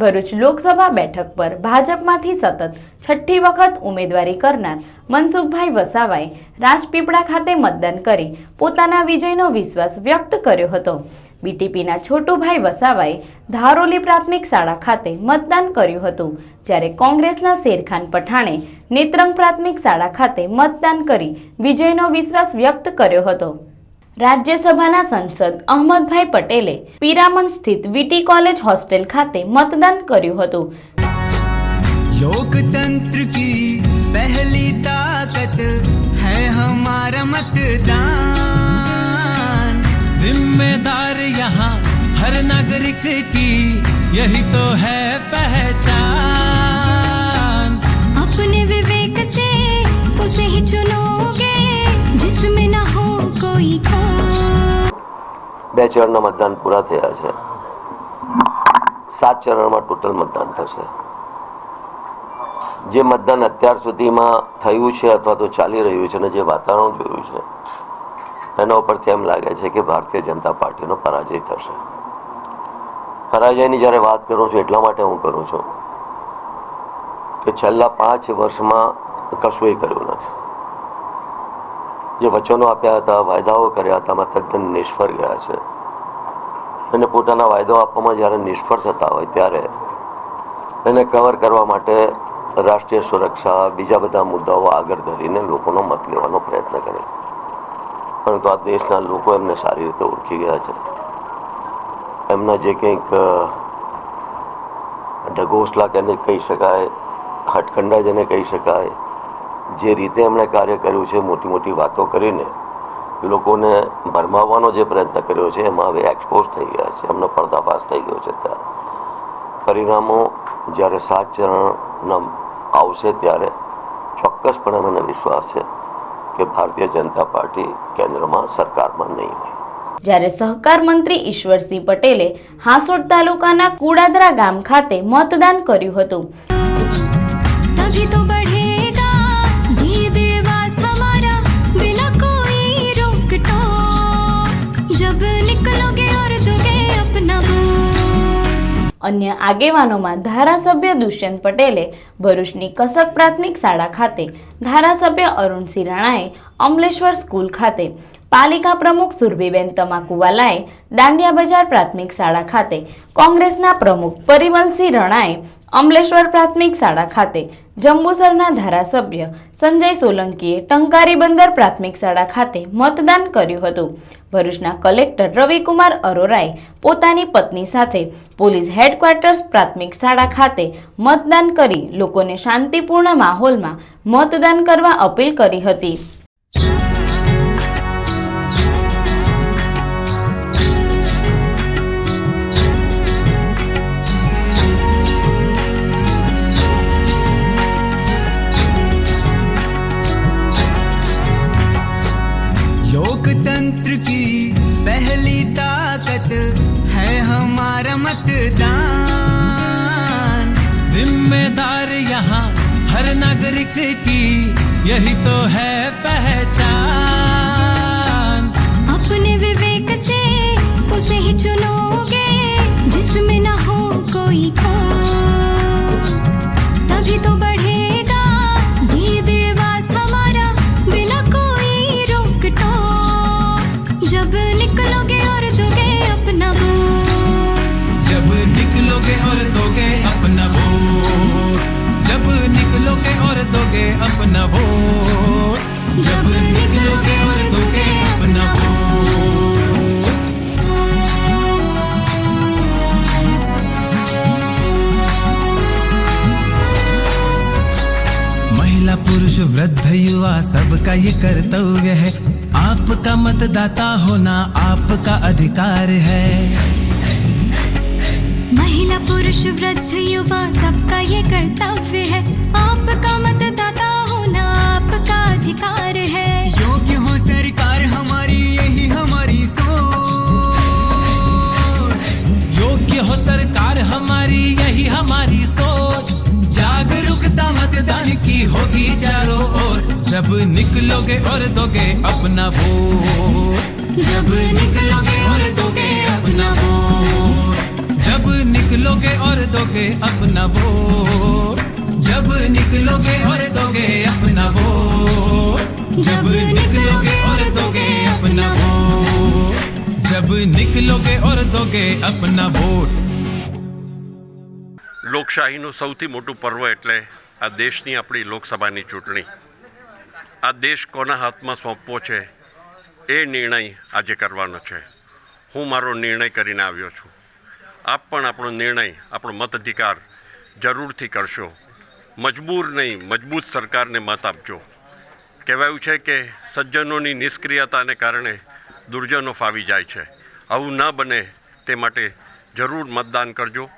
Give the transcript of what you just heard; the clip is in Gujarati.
ભરૂચ લોકસભા બેઠક પર ભાજપમાંથી સતત છઠ્ઠી વખત ઉમેદવારી કરનાર મનસુખભાઈ વસાવાએ રાજપીપળા ખાતે મતદાન કરી પોતાના વિજયનો વિશ્વાસ વ્યક્ત કર્યો હતો. બીટીપીના છોટુભાઈ વસાવાએ ધારોલી પ્રાથમિક શાળા ખાતે મતદાન કર્યું હતું, જ્યારે કોંગ્રેસના શેરખાન પઠાણે નેત્રંગ પ્રાથમિક શાળા ખાતે મતદાન કરી વિજયનો વિશ્વાસ વ્યક્ત કર્યો હતો. રાજ્યસભાના સંસદ અહમદભાઈ પટેલે પિરામણ સ્થિત વીટી કોલેજ હોસ્ટેલ ખાતે મતદાન કર્યું હતું लोकतंत्र की पहली ताकत है हमारा मतदान जिम्मेदार यहाँ हर नागरिक की यही तो है पहचान अपने विवेक से उसे ही चुनोगे બે ચરણના મતદાન પૂરા થયા છે. સાત ચરણમાં ટોટલ મતદાન થશે. જે મતદાન અત્યાર સુધીમાં થયું છે અથવા તો ચાલી રહ્યું છે અને જે વાતાવરણ જોયું છે, એના ઉપરથી એમ લાગે છે કે ભારતીય જનતા પાર્ટીનો પરાજય થશે. પરાજયની જ્યારે વાત કરું છું એટલા માટે હું કરું છું કે છેલ્લા પાંચ વર્ષમાં કશુંય કર્યું નથી. જે વચનો આપ્યા હતા, વાયદાઓ કર્યા હતા એમાં તદ્દન નિષ્ફળ ગયા છે. અને પોતાના વાયદો આપવામાં જ્યારે નિષ્ફળ થતા હોય ત્યારે એને કવર કરવા માટે રાષ્ટ્રીય સુરક્ષા, બીજા બધા મુદ્દાઓ આગળ ધરીને લોકોનો મત લેવાનો પ્રયત્ન કરે. પરંતુ આ દેશના લોકો એમને સારી રીતે ઓળખી ગયા છે. એમના જે કંઈક ઢગોસલા કેને કહી શકાય હટકંડા જેને કહી શકાય જે રીતે એમણે કાર્ય કર્યું છે, મોટી મોટી વાતો કરીને લોકોને ભરમાવવાનો જે પ્રયત્ન કર્યો છે, એમાં હવે એક્સપોઝ થઈ ગયા છે, એમનો પર્દાફાશ થઈ ગયો છે ત્યારે પરિણામો જ્યારે સાત ચરણના આવશે ત્યારે ચોક્કસપણે મને વિશ્વાસ છે કે ભારતીય જનતા પાર્ટી કેન્દ્રમાં, સરકારમાં નહીં હોય. જ્યારે સહકાર મંત્રી ઈશ્વરસિંહ પટેલે હાંસોડ તાલુકાના કુડાદરા ગામ ખાતે મતદાન કર્યું હતું. અન્ય આગેવાનોમાં ધારાસભ્ય દુષ્યંત પટેલે ભરૂચની કસક પ્રાથમિક શાળા ખાતે ધારાસભ્ય અરુણ સિરાણાએ અમલેશ્વર સ્કૂલ ખાતે પાલિકા પ્રમુખ સુરભીબેન તમાકુવાલાએ દાંડિયા બજાર પ્રાથમિક શાળા ખાતે કોંગ્રેસના પ્રમુખ પરિમલસિંહ રણાએ અમલેશ્વર પ્રાથમિક શાળા ખાતે. જંબુસરના ધારાસભ્ય સંજય સોલંકીએ ટંકારી બંદર પ્રાથમિક શાળા ખાતે મતદાન કર્યું હતું. ભરૂચના કલેક્ટર રવિકુમાર અરોરાએ પોતાની પત્ની સાથે પોલીસ હેડક્વાર્ટર્સ પ્રાથમિક શાળા ખાતે મતદાન કરી લોકોને શાંતિપૂર્ણ માહોલમાં મતદાન કરવા અપીલ કરી હતી. पहली ताकत है हमारा मतदान जिम्मेदार यहाँ हर नागरिक की यही तो है पहचान महिला पुरुष वृद्ध युवा सबका ये कर्तव्य है आपका मतदाता होना आपका अधिकार है महिला पुरुष वृद्ध युवा सबका ये कर्तव्य है आपका मतदाता होना आपका अधिकार मतदान की होगी चारों ओर जब निकलोगे और दोगे अपना वोट जब निकलोगे और दोगे अपना वोट जब निकलोगे और दोगे अपना वोट जब निकलोगे और दोगे अपना वोट जब निकलोगे और दोगे अपना वोट जब निकलोगे और दोगे अपना वोट લોકશાહીનું સૌથી મોટું પર્વ એટલે આ દેશની આપણી લોકસભાની ચૂંટણી. આ દેશ કોના હાથમાં સોંપવો છે એ નિર્ણય આજે કરવાનો છે. હું મારો નિર્ણય કરીને આવ્યો છું. આપ પણ આપણો નિર્ણય, આપણો મતાધિકાર જરૂરથી કરશો. મજબૂર નહીં, મજબૂત સરકારને મત આપજો. કહેવાયું છે કે સજ્જનોની નિષ્ક્રિયતાને કારણે દુર્જનો ફાવી જાય છે. આવું ન બને તે માટે જરૂર મતદાન કરજો.